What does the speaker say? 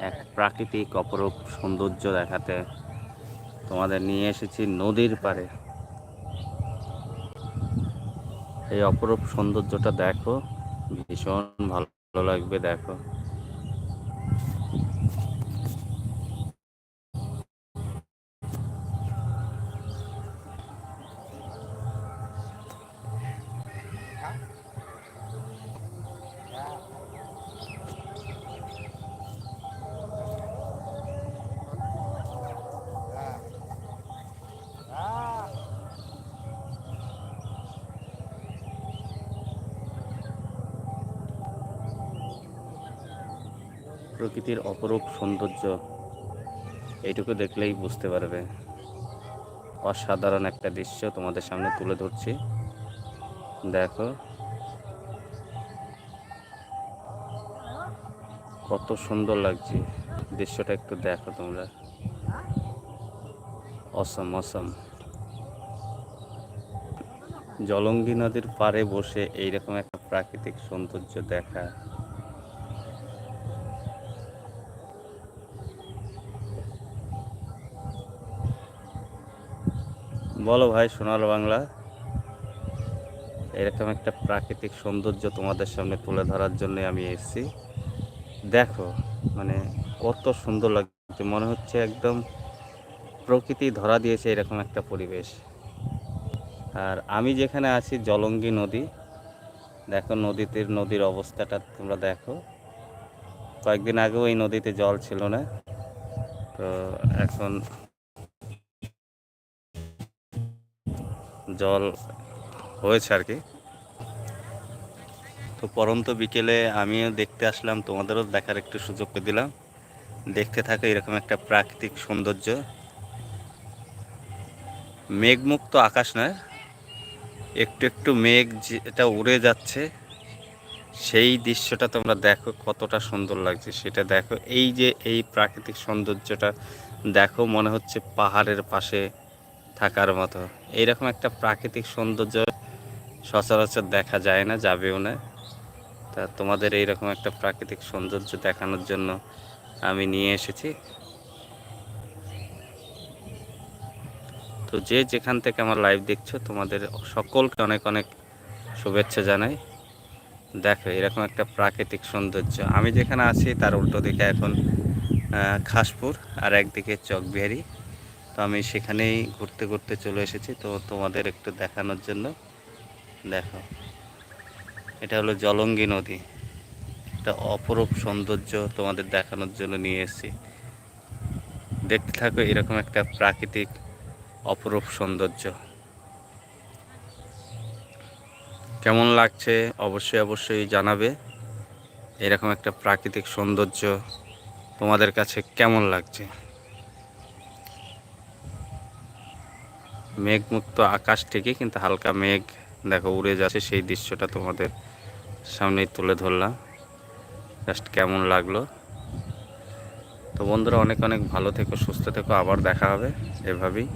এক প্রাকৃতিক অপরূপ সৌন্দর্য দেখাতে তোমাদের নিয়ে এসেছি নদীর পারে এই অপরূপ সৌন্দর্যটা দেখো, ভীষণ ভালো লাগবে দেখো। প্রকৃতির অপরূপ সৌন্দর্য। এইটুকু দেখলেই বুঝতে পারবে। অসাধারণ একটা দৃশ্য তোমাদের সামনে তুলে ধরছি। দেখো। কত সুন্দর লাগছে। দৃশ্যটা একটু দেখো তোমরা। অসম অসম। জলঙ্গি নদীর পাড়ে বসে এইরকম একটা প্রাকৃতিক সৌন্দর্য দেখা। বলো ভাই, সোনার বাংলা। এরকম একটা প্রাকৃতিক সৌন্দর্য তোমাদের সামনে তুলে ধরার জন্য আমি এসেছি। দেখো মানে কত সুন্দর লাগছে। মনে হচ্ছে একদম প্রকৃতি ধরা দিয়েছে এরকম একটা পরিবেশ। আর আমি যেখানে আছি, জলঙ্গি নদী। দেখো, নদীতে, নদীর অবস্থাটা তোমরা দেখো। কয়েকদিন আগেও এই নদীতে জল ছিল না। তো এখন জল হয়েছে আর কি। তো পরন্ত বিকেলে আমিও দেখতে আসলাম, তোমাদেরও দেখার একটু সুযোগ করে দিলাম। দেখতে থাকে, এরকম একটা প্রাকৃতিক সৌন্দর্য। মেঘমুক্ত আকাশ নয়, একটু একটু মেঘ যেটা উড়ে যাচ্ছে, সেই দৃশ্যটা তোমরা দেখো কতটা সুন্দর লাগছে। সেটা দেখো, এই যে এই প্রাকৃতিক সৌন্দর্যটা দেখো, মনে হচ্ছে পাহাড়ের পাশে থাকার মতো। এইরকম একটা প্রাকৃতিক সৌন্দর্য সচরাচর দেখা যায় না, যাবেও না। তা তোমাদের এইরকম একটা প্রাকৃতিক সৌন্দর্য দেখানোর জন্য আমি নিয়ে এসেছি। তো যে যেখান থেকে আমার লাইভ দেখছ, তোমাদের সকলকে অনেক অনেক শুভেচ্ছা জানাই। দেখো এরকম একটা প্রাকৃতিক সৌন্দর্য। আমি যেখানে আছি, তার উল্টো দিকে এখন খাসপুর আর একদিকে চকবিহারি। তো আমি সেখানেই ঘুরতে ঘুরতে চলে এসেছি। তো তোমাদের একটু দেখানোর জন্য। দেখো, এটা হলো জলঙ্গি নদী। একটা অপরূপ সৌন্দর্য তোমাদের দেখানোর জন্য নিয়ে এসেছি। দেখতে থাকো, এরকম একটা প্রাকৃতিক অপরূপ সৌন্দর্য। কেমন লাগছে অবশ্যই অবশ্যই জানাবে। এরকম একটা প্রাকৃতিক সৌন্দর্য তোমাদের কাছে কেমন লাগছে? মেঘমুক্ত আকাশ থেকে কিন্তু হালকা মেঘ, দেখো, উড়ে যাচ্ছে সেই দৃশ্যটা তোমাদের সামনেই তুলে ধরলাম। জাস্ট কেমন লাগল। তো বন্ধুরা, অনেক অনেক ভালো থেকো, সুস্থ থেকো, আবার দেখা হবে এভাবেই।